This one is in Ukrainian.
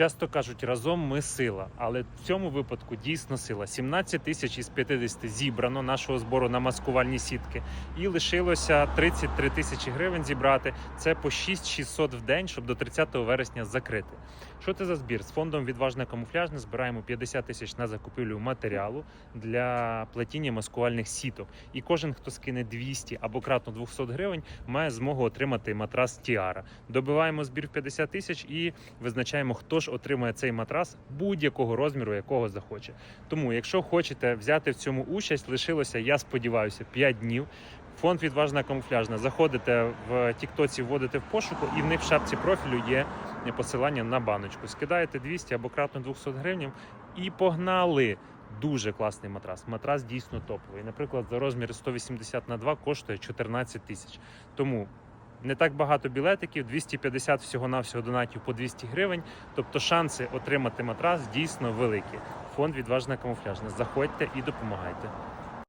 Часто кажуть, разом ми сила, але в цьому випадку дійсно сила. 17 тисяч із 50 зібрано нашого збору на маскувальні сітки, і лишилося 33 тисячі гривень зібрати. Це по 6600 в день, щоб до 30 вересня закрити. Що це за збір? З фондом відважне камуфляжне збираємо 50 тисяч на закупівлю матеріалу для плетіння маскувальних сіток. І кожен, хто скине 200 або кратно 200 гривень, має змогу отримати матрас Тіара. Добиваємо збір в 50 тисяч і визначаємо, хто ж отримає цей матрас будь-якого розміру, якого захоче. Тому, якщо хочете взяти в цьому участь, лишилося, я сподіваюся, 5 днів. Фонд відважна камуфляжна. Заходите в Тіктоці, вводите в пошуку, і в них в шапці профілю є посилання на баночку. Скидаєте 200 або кратно 200 гривень і погнали. Дуже класний матрас. Матрас дійсно топовий. Наприклад, за розмір 180 на 2 коштує 14 тисяч. Тому не так багато білетиків, 250 всього-навсього донатів по 200 гривень. Тобто шанси отримати матрас дійсно великі. Фонд відважна камуфляжна. Заходьте і допомагайте.